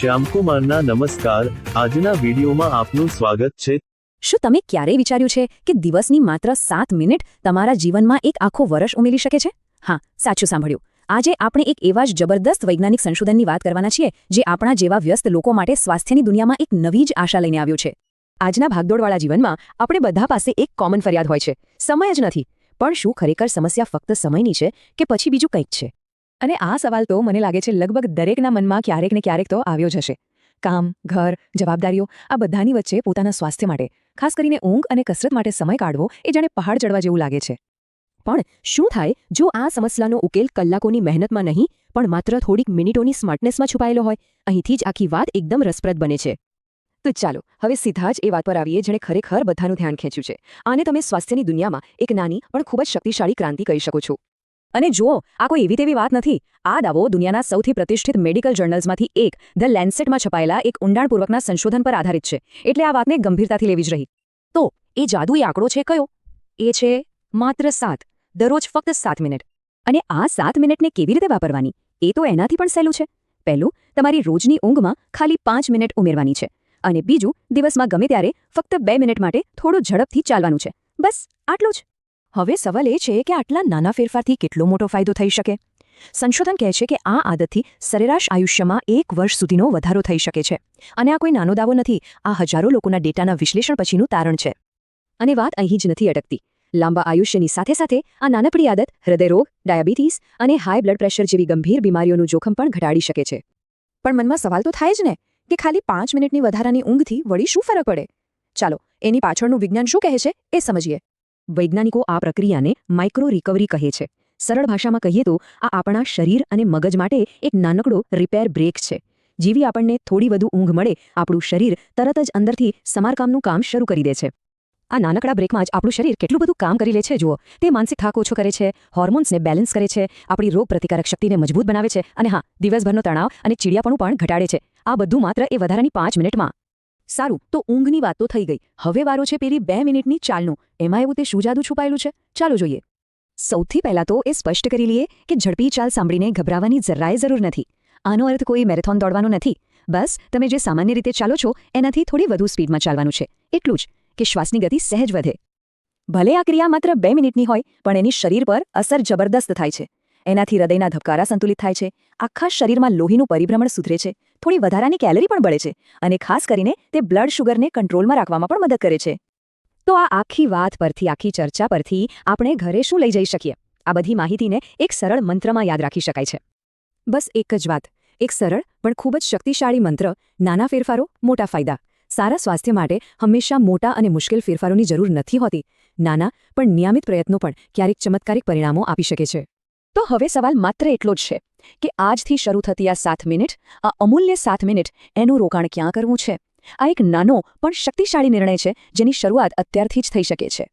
શ્યામકુમારના નમસ્કાર. આજના વિડીયોમાં આપનું સ્વાગત છે. શું તમે ક્યારેય વિચાર્યું છે કે દિવસની માત્ર સાત મિનિટ તમારા જીવનમાં એક આખો વર્ષ ઉમેરી શકે છે? હા, સાચું સાંભળ્યું. આજે આપણે એક એવા જ જબરદસ્ત વૈજ્ઞાનિક સંશોધનની વાત કરવાના છીએ, જે આપણા જેવા વ્યસ્ત લોકો માટે સ્વાસ્થ્યની દુનિયામાં એક નવી જ આશા લઈને આવ્યું છે. આજના ભાગદોડવાળા જીવનમાં આપણે બધા પાસે એક કોમન ફરિયાદ હોય છે. સમય જ નથી. પણ શું ખરેખર સમસ્યા ફક્ત સમયની છે કે પછી બીજું કંઈક છે? અને આ સવાલ તો મને લાગે છે લગભગ દરેકના મનમાં ક્યારેક ને ક્યારેક તો આવ્યો જ હશે. કામ, ઘર, જવાબદારીઓ, આ બધાની વચ્ચે પોતાના સ્વાસ્થ્ય માટે. ખાસ કરીને ઊંઘ અને કસરત માટે સમય કાઢવો એ જાણે પહાડ ચડવા જેવું લાગે છે. પણ શું થાય જો આ સમસ્યાનો ઉકેલ કલાકોની મહેનતમાં નહીં, પણ માત્ર થોડીક મિનિટોની સ્માર્ટનેસમાં છુપાયેલો હોય? અહીંથી જ આખી વાત એકદમ રસપ્રદ બને છે. તો ચાલો, હવે સીધા જ એ વાત પર આવીએ જેણે ખરેખર બધાનું ધ્યાન ખેંચ્યું છે. આને તમે સ્વાસ્થ્યની દુનિયામાં એક નાની પણ ખૂબ જ શક્તિશાળી ક્રાંતિ કહી શકો છો. અને જુઓ, આ કોઈ એવી તેવી વાત નથી. આ દાવો દુનિયાના સૌથી પ્રતિષ્ઠિત મેડિકલ જર્નલ્સમાંથી એક, ધ લેન્સેટમાં છપાયેલા એક ઊંડાણપૂર્વકના સંશોધન પર આધારિત છે. એટલે આ વાતને ગંભીરતાથી લેવી જ રહી. તો, એ જાદુઈ આંકડો છે કયો? એ છે માત્ર સાત, દરરોજ ફક્ત સાત મિનિટ. અને આ સાત મિનિટને કેવી રીતે વાપરવાની? એ તો એનાથી પણ સહેલું છે. પહેલું, તમારી રોજની ઊંઘમાં ખાલી પાંચ મિનિટ ઉમેરવાની છે. અને બીજું, દિવસમાં ગમે ત્યારે ફક્ત બે મિનિટ માટે થોડું ઝડપથી ચાલવાનું છે. બસ, આટલું જ. હવે સવાલ એ છે કે આટલા નાના ફેરફારથી કેટલો મોટો ફાયદો થઈ શકે? સંશોધન કહે છે કે આ આદતથી સરેરાશ આયુષ્યમાં એક વર્ષ સુધીનો વધારો થઈ શકે છે. અને આ કોઈ નાનો દાવો નથી, આ હજારો લોકોના ડેટાના વિશ્લેષણ પછીનું તારણ છે. અને વાત અહીં જ નથી અટકતી. લાંબા આયુષ્યની સાથે સાથે આ નાનકડી આદત હૃદયરોગ ડાયાબિટીસ અને હાઈ બ્લડ પ્રેશર જેવી ગંભીર બીમારીઓનું જોખમ પણ ઘટાડી શકે છે. પણ મનમાં સવાલ તો થાય જ ને, કે ખાલી પાંચ મિનિટની વધારાની ઊંઘથી વળી શું ફરક પડે? ચાલો, એની પાછળનું વિજ્ઞાન શું કહે છે એ સમજીએ. વૈજ્ઞાનિકો આ પ્રક્રિયાને માઇક્રો રિકવરી કહે છે. સરળ ભાષામાં કહીએ તો, આ આપણા શરીર અને મગજ માટે એક નાનકડો રિપેર બ્રેક છે. જેવી આપણને થોડી વધુ ઊંઘ મળે, આપણું શરીર તરત જ અંદરથી સમારકામનું કામ શરૂ કરી દે છે. આ નાનકડા બ્રેકમાં જ આપણું શરીર કેટલું બધું કામ કરી લે છે, જુઓ. તે માનસિક થાક ઓછો કરે છે હોર્મોન્સને બેલેન્સ કરે છે, આપણી રોગ પ્રતિકારક શક્તિને મજબૂત બનાવે છે અને હા, દિવસભરનો તણાવ અને ચીડિયાપણું પણ ઘટાડે છે. આ બધું માત્ર એ વધારાની પાંચ મિનિટમાં સારું, તો ઊંઘની વાત તો થઈ ગઈ. હવે વારો છે પેલી બે મિનિટની ચાલનું. એમાં એવું તે શું જાદુ છુપાયેલું છે? ચાલો જોઈએ. સૌથી પહેલાં તો એ સ્પષ્ટ કરી લઈએ કે ઝડપી ચાલ સાંભળીને ગભરાવાની જરાય જરૂર નથી. આનો અર્થ કોઈ મેરેથોન દોડવાનો નથી. બસ, તમે જે સામાન્ય રીતે ચાલો છો, એનાથી થોડી વધુ સ્પીડમાં ચાલવાનું છે. એટલું જ, કે શ્વાસની ગતિ સહેજ વધે. ભલે આ ક્રિયા માત્ર બે મિનિટની હોય, પણ એની શરીર પર અસર જબરદસ્ત થાય છે. એનાથી હૃદયના ધબકારા સંતુલિત થાય છે, આખા શરીરમાં લોહીનું પરિભ્રમણ સુધરે છે, થોડી વધારાની કેલરી પણ બળે છે અને ખાસ કરીને તે બ્લડ શુગરને કંટ્રોલમાં રાખવામાં પણ મદદ કરે છે. તો આ આખી વાત પરથી, આખી ચર્ચા પરથી આપણે ઘરે શું લઈ જઈ શકીએ? આ બધી માહિતીને એક સરળ મંત્રમાં યાદ રાખી શકાય છે. બસ એક જ વાત, એક સરળ પણ ખૂબ જ શક્તિશાળી મંત્ર, નાના ફેરફારો, મોટા ફાયદા. સારા સ્વાસ્થ્ય માટે હંમેશા મોટા અને મુશ્કેલ ફેરફારોની જરૂર નથી હોતી. નાના પણ નિયમિત પ્રયત્નો પણ ક્યારેક ચમત્કારિક પરિણામો આપી શકે છે. તો હવે સવાલ માત્ર એટલો જ છે કે આજથી શરૂ થતી આ સાત મિનિટ, આ અમૂલ્ય સાત મિનિટ એનું રોકાણ ક્યાં કરવું છે? આ એક નાનો પણ શક્તિશાળી નિર્ણય છે જેની શરૂઆત અત્યારથી જ થઈ શકે છે.